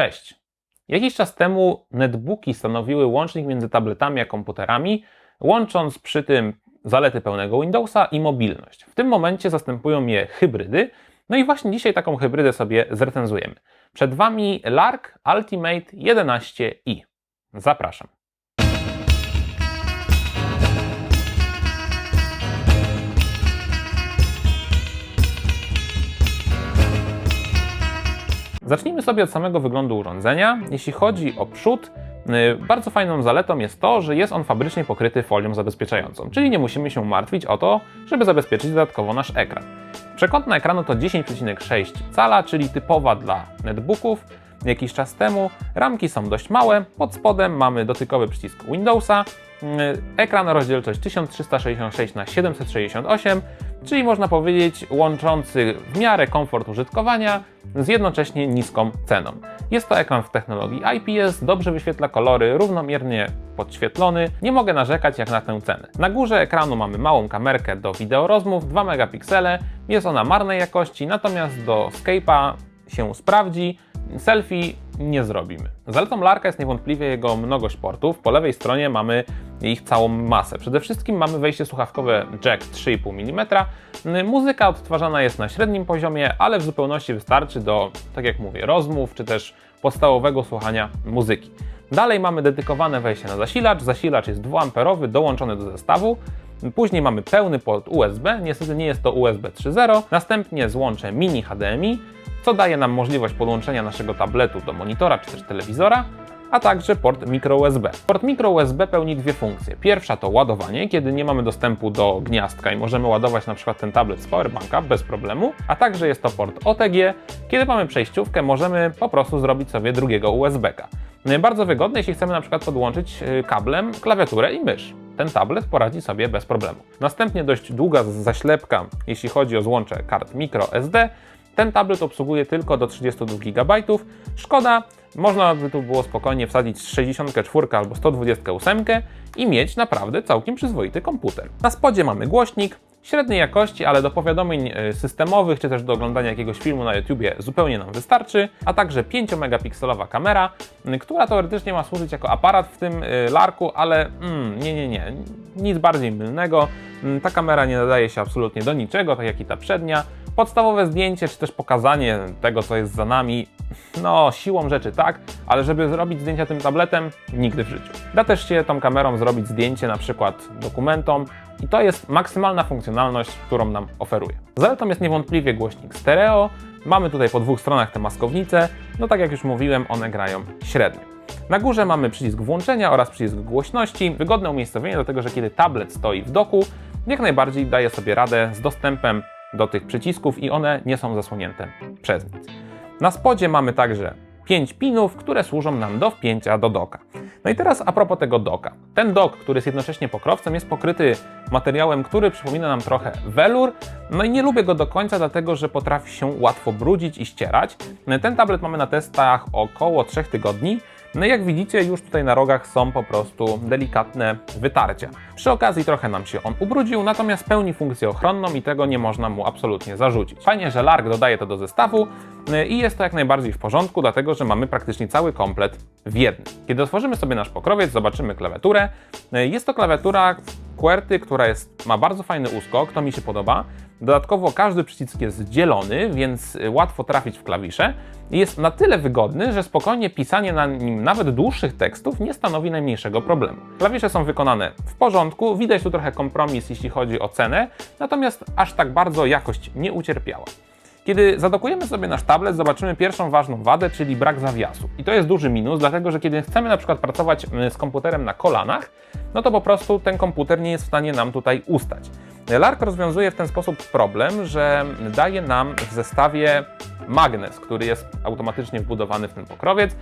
Cześć! Jakiś czas temu netbooki stanowiły łącznik między tabletami a komputerami, łącząc przy tym zalety pełnego Windowsa i mobilność. W tym momencie zastępują je hybrydy, no i właśnie dzisiaj taką hybrydę sobie zrecenzujemy. Przed Wami Lark Ultimate 11i. Zapraszam. Zacznijmy sobie od samego wyglądu urządzenia. Jeśli chodzi o przód, y, bardzo fajną zaletą jest to, że jest on fabrycznie pokryty folią zabezpieczającą, czyli nie musimy się martwić o to, żeby zabezpieczyć dodatkowo nasz ekran. Przekątna ekranu to 10,6 cala, czyli typowa dla netbooków. Jakiś czas temu ramki są dość małe, pod spodem mamy dotykowy przycisk Windowsa, ekran rozdzielczość 1366 na 768 czyli można powiedzieć łączący w miarę komfort użytkowania z jednocześnie niską ceną. Jest to ekran w technologii IPS, dobrze wyświetla kolory, równomiernie podświetlony, nie mogę narzekać jak na tę cenę. Na górze ekranu mamy małą kamerkę do wideo rozmów, 2 megapiksele, jest ona marnej jakości, natomiast do Skype'a się sprawdzi, selfie nie zrobimy. Zaletą Larka jest niewątpliwie jego mnogość portów. Po lewej stronie mamy ich całą masę. Przede wszystkim mamy wejście słuchawkowe jack 3,5 mm. Muzyka odtwarzana jest na średnim poziomie, ale w zupełności wystarczy do, tak jak mówię, rozmów czy też podstawowego słuchania muzyki. Dalej mamy dedykowane wejście na zasilacz. Zasilacz jest 2A dołączony do zestawu. Później mamy pełny port USB, niestety nie jest to USB 3.0. Następnie złącze mini HDMI, co daje nam możliwość podłączenia naszego tabletu do monitora czy też telewizora, a także port micro USB. Port micro USB pełni dwie funkcje. Pierwsza to ładowanie, kiedy nie mamy dostępu do gniazdka i możemy ładować na przykład ten tablet z powerbanka bez problemu, a także jest to port OTG, kiedy mamy przejściówkę, możemy po prostu zrobić sobie drugiego USB-ka. Bardzo wygodne, jeśli chcemy na przykład podłączyć y, kablem klawiaturę i mysz ten tablet poradzi sobie bez problemu. Następnie dość długa zaślepka, jeśli chodzi o złącze kart microSD, ten tablet obsługuje tylko do 32 GB. Szkoda, można by tu było spokojnie wsadzić 64 albo 128 i mieć naprawdę całkiem przyzwoity komputer. Na spodzie mamy głośnik, średniej jakości, ale do powiadomień e, systemowych czy też do oglądania jakiegoś filmu na YouTubie zupełnie nam wystarczy, a także 5-megapikselowa kamera, która teoretycznie ma służyć jako aparat w tym e, larku, ale mm, nie, nie, nie, nic bardziej mylnego. Ta kamera nie nadaje się absolutnie do niczego, tak jak i ta przednia. Podstawowe zdjęcie, czy też pokazanie tego, co jest za nami, no siłą rzeczy tak, ale żeby zrobić zdjęcia tym tabletem, nigdy w życiu. Da też się tą kamerą zrobić zdjęcie na przykład dokumentom i to jest maksymalna funkcjonalność, którą nam oferuje. Zaletą jest niewątpliwie głośnik stereo, mamy tutaj po dwóch stronach te maskownice, no tak jak już mówiłem, one grają średnio. Na górze mamy przycisk włączenia oraz przycisk głośności, wygodne umiejscowienie do tego, że kiedy tablet stoi w doku, jak najbardziej daje sobie radę z dostępem do tych przycisków i one nie są zasłonięte przez nic. Na spodzie mamy także 5 pinów, które służą nam do wpięcia do doka. No i teraz a propos tego doka. Ten dok, który jest jednocześnie pokrowcem, jest pokryty materiałem, który przypomina nam trochę welur. No i nie lubię go do końca, dlatego że potrafi się łatwo brudzić i ścierać. Ten tablet mamy na testach około 3 tygodni. No i jak widzicie, już tutaj na rogach są po prostu delikatne wytarcia. Przy okazji trochę nam się on ubrudził, natomiast pełni funkcję ochronną i tego nie można mu absolutnie zarzucić. Fajnie, że Lark dodaje to do zestawu i jest to jak najbardziej w porządku, dlatego że mamy praktycznie cały komplet w jednym. Kiedy otworzymy sobie nasz pokrowiec, zobaczymy klawiaturę. Jest to klawiatura QWERTY, która jest, ma bardzo fajny uskok, to mi się podoba. Dodatkowo każdy przycisk jest dzielony, więc łatwo trafić w klawisze i jest na tyle wygodny, że spokojnie pisanie na nim nawet dłuższych tekstów nie stanowi najmniejszego problemu. Klawisze są wykonane w porządku, widać tu trochę kompromis jeśli chodzi o cenę, natomiast aż tak bardzo jakość nie ucierpiała. Kiedy zadokujemy sobie nasz tablet, zobaczymy pierwszą ważną wadę, czyli brak zawiasu. I to jest duży minus, dlatego że kiedy chcemy na przykład pracować z komputerem na kolanach, no to po prostu ten komputer nie jest w stanie nam tutaj ustać. Lark rozwiązuje w ten sposób problem, że daje nam w zestawie magnes, który jest automatycznie wbudowany w ten pokrowiec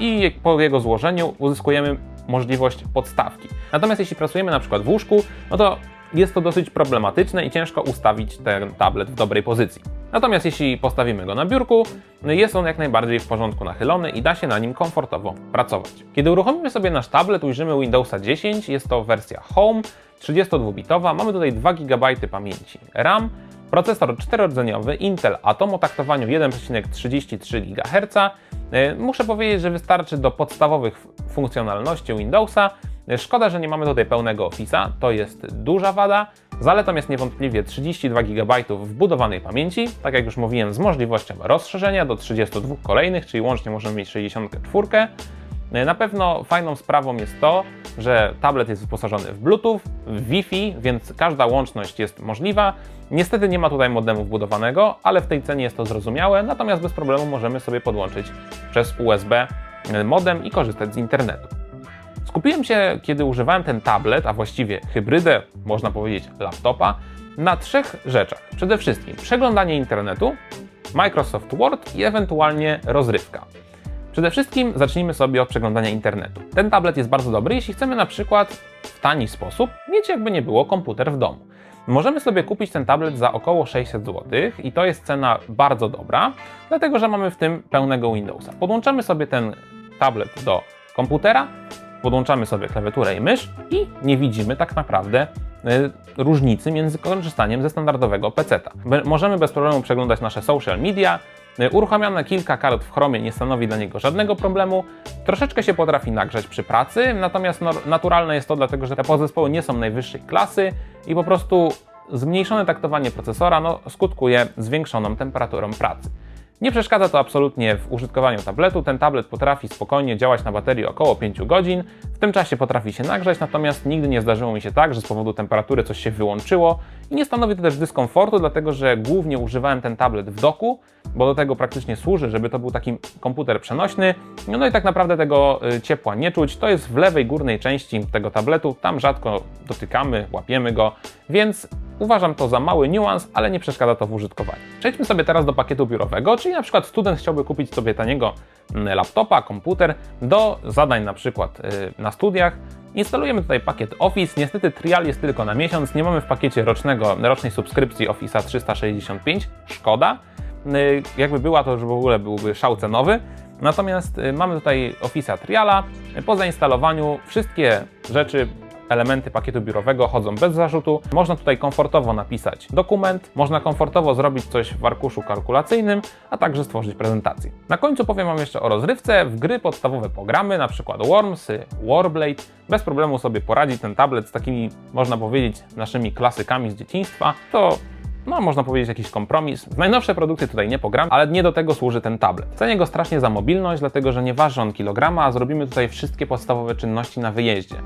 i po jego złożeniu uzyskujemy możliwość podstawki. Natomiast jeśli pracujemy na przykład w łóżku, no to jest to dosyć problematyczne i ciężko ustawić ten tablet w dobrej pozycji. Natomiast jeśli postawimy go na biurku, jest on jak najbardziej w porządku nachylony i da się na nim komfortowo pracować. Kiedy uruchomimy sobie nasz tablet, ujrzymy Windowsa 10, jest to wersja Home, 32-bitowa, mamy tutaj 2 GB pamięci RAM, procesor czterordzeniowy Intel Atom o taktowaniu 1,33 GHz, Muszę powiedzieć, że wystarczy do podstawowych funkcjonalności Windowsa. E, Szkoda, że nie mamy tutaj pełnego Office'a, to jest duża wada. Zaletą jest niewątpliwie 32 GB wbudowanej pamięci, tak jak już mówiłem, z możliwością rozszerzenia do 32 kolejnych, czyli łącznie możemy mieć 64. E, Na pewno fajną sprawą jest to, że tablet jest wyposażony w Bluetooth, w Wi-Fi, więc każda łączność jest możliwa. Niestety nie ma tutaj modemu wbudowanego, ale w tej cenie jest to zrozumiałe, natomiast bez problemu możemy sobie podłączyć przez USB modem i korzystać z internetu. Skupiłem się, kiedy używałem ten tablet, a właściwie hybrydę, można powiedzieć laptopa, na trzech rzeczach. Przede wszystkim przeglądanie internetu, Microsoft Word i ewentualnie rozrywka. Przede wszystkim zacznijmy sobie od przeglądania internetu. Ten tablet jest bardzo dobry, jeśli chcemy na przykład w tani sposób mieć jakby nie było komputer w domu. Możemy sobie kupić ten tablet za około 600 zł i to jest cena bardzo dobra, dlatego że mamy w tym pełnego Windowsa. Podłączamy sobie ten tablet do komputera, podłączamy sobie klawiaturę i mysz i nie widzimy tak naprawdę y, różnicy między korzystaniem ze standardowego. Be- Możemy bez problemu przeglądać nasze social media. Y, Uruchamiane kilka kart w Chromie nie stanowi dla niego żadnego problemu. Troszeczkę się potrafi nagrzać przy pracy, natomiast naturalne jest to dlatego, że te podzespoły nie są najwyższej klasy i po prostu zmniejszone taktowanie procesora no, skutkuje zwiększoną temperaturą pracy. Nie przeszkadza to absolutnie w użytkowaniu tabletu. Ten tablet potrafi spokojnie działać na baterii około 5 godzin. W tym czasie potrafi się nagrzać, natomiast nigdy nie zdarzyło mi się tak, że z powodu temperatury coś się wyłączyło i nie stanowi to też dyskomfortu, dlatego że głównie używałem ten tablet w doku, bo do tego praktycznie służy, żeby to był taki komputer przenośny. No i tak naprawdę tego y, ciepła nie czuć. To jest w lewej górnej części tego tabletu, tam rzadko dotykamy, łapiemy go, więc Uważam to za mały niuans, ale nie przeszkadza to w użytkowaniu. Przejdźmy sobie teraz do pakietu biurowego, czyli na przykład student chciałby kupić sobie taniego mm, laptopa, komputer do zadań na przykład y, na studiach. Instalujemy tutaj pakiet Office. Niestety trial jest tylko na miesiąc. Nie mamy w pakiecie rocznego, rocznej subskrypcji Office'a 365. Szkoda. Y, Jakby była, to już w ogóle byłby szał cenowy. Natomiast y, mamy tutaj Office'a Triala. Po zainstalowaniu wszystkie rzeczy elementy pakietu biurowego chodzą bez zarzutu. Można tutaj komfortowo napisać dokument, można komfortowo zrobić coś w arkuszu kalkulacyjnym, a także stworzyć prezentację. Na końcu powiem Wam jeszcze o rozrywce. W gry podstawowe programy, np. Wormsy, Warblade, bez problemu sobie poradzi ten tablet z takimi, można powiedzieć, naszymi klasykami z dzieciństwa. To no można powiedzieć jakiś kompromis. W najnowsze produkty tutaj nie pogram, ale nie do tego służy ten tablet. Cenię go strasznie za mobilność, dlatego że nie waży on kilograma, a zrobimy tutaj wszystkie podstawowe czynności na wyjeździe.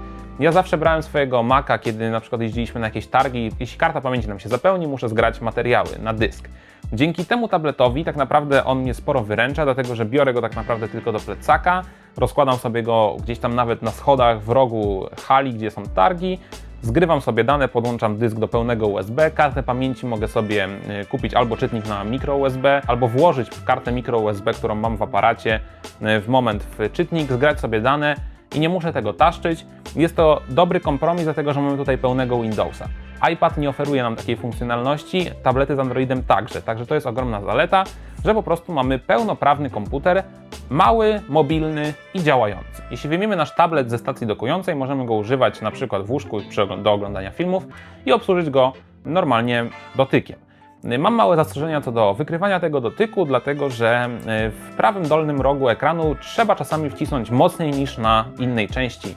Ja zawsze brałem swojego Maca, kiedy na przykład jeździliśmy na jakieś targi. Jeśli karta pamięci nam się zapełni, muszę zgrać materiały na dysk. Dzięki temu tabletowi tak naprawdę on mnie sporo wyręcza, dlatego że biorę go tak naprawdę tylko do plecaka, rozkładam sobie go gdzieś tam nawet na schodach w rogu hali, gdzie są targi, Zgrywam sobie dane, podłączam dysk do pełnego USB, kartę pamięci mogę sobie y, kupić albo czytnik na micro USB, albo włożyć kartę micro USB, którą mam w aparacie y, w moment w czytnik, zgrać sobie dane i nie muszę tego taszczyć. Jest to dobry kompromis, dlatego że mamy tutaj pełnego Windowsa. iPad nie oferuje nam takiej funkcjonalności, tablety z Androidem także, także to jest ogromna zaleta, że po prostu mamy pełnoprawny komputer, mały, mobilny i działający. Jeśli wyjmiemy nasz tablet ze stacji dokującej, możemy go używać na przykład w łóżku do oglądania filmów i obsłużyć go normalnie dotykiem. Mam małe zastrzeżenia co do wykrywania tego dotyku, dlatego że y, w prawym dolnym rogu ekranu trzeba czasami wcisnąć mocniej niż na innej części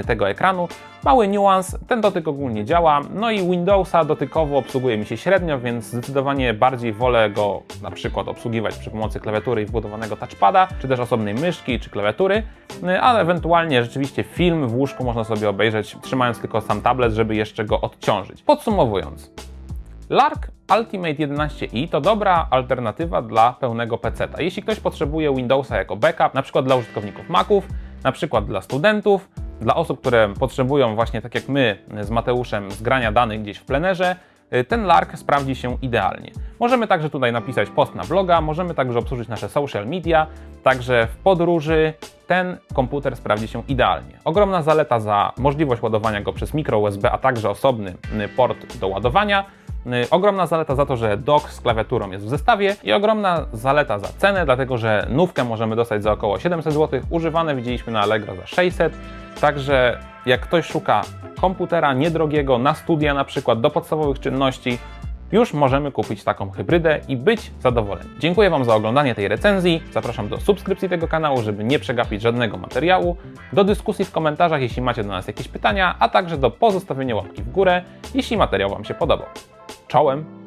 y, tego ekranu. Mały niuans, ten dotyk ogólnie działa, no i Windowsa dotykowo obsługuje mi się średnio, więc zdecydowanie bardziej wolę go na przykład obsługiwać przy pomocy klawiatury i wbudowanego touchpada, czy też osobnej myszki czy klawiatury, y, ale ewentualnie rzeczywiście film w łóżku można sobie obejrzeć, trzymając tylko sam tablet, żeby jeszcze go odciążyć. Podsumowując, Lark Ultimate 11i to dobra alternatywa dla pełnego PC. Jeśli ktoś potrzebuje Windowsa jako backup, na przykład dla użytkowników Maców, na przykład dla studentów, dla osób, które potrzebują właśnie tak jak my z Mateuszem zgrania danych gdzieś w plenerze, y, ten Lark sprawdzi się idealnie. Możemy także tutaj napisać post na bloga, możemy także obsłużyć nasze social media, także w podróży ten komputer sprawdzi się idealnie. Ogromna zaleta za możliwość ładowania go przez micro USB, a także osobny y, port do ładowania. Y, Ogromna zaleta za to, że dock z klawiaturą jest w zestawie i ogromna zaleta za cenę, dlatego że nówkę możemy dostać za około 700 zł, używane widzieliśmy na Allegro za 600. Także jak ktoś szuka komputera niedrogiego na studia na przykład do podstawowych czynności, już możemy kupić taką hybrydę i być zadowoleni. Dziękuję Wam za oglądanie tej recenzji. Zapraszam do subskrypcji tego kanału, żeby nie przegapić żadnego materiału, do dyskusji w komentarzach, jeśli macie do nas jakieś pytania, a także do pozostawienia łapki w górę, jeśli materiał Wam się podobał. Czołem!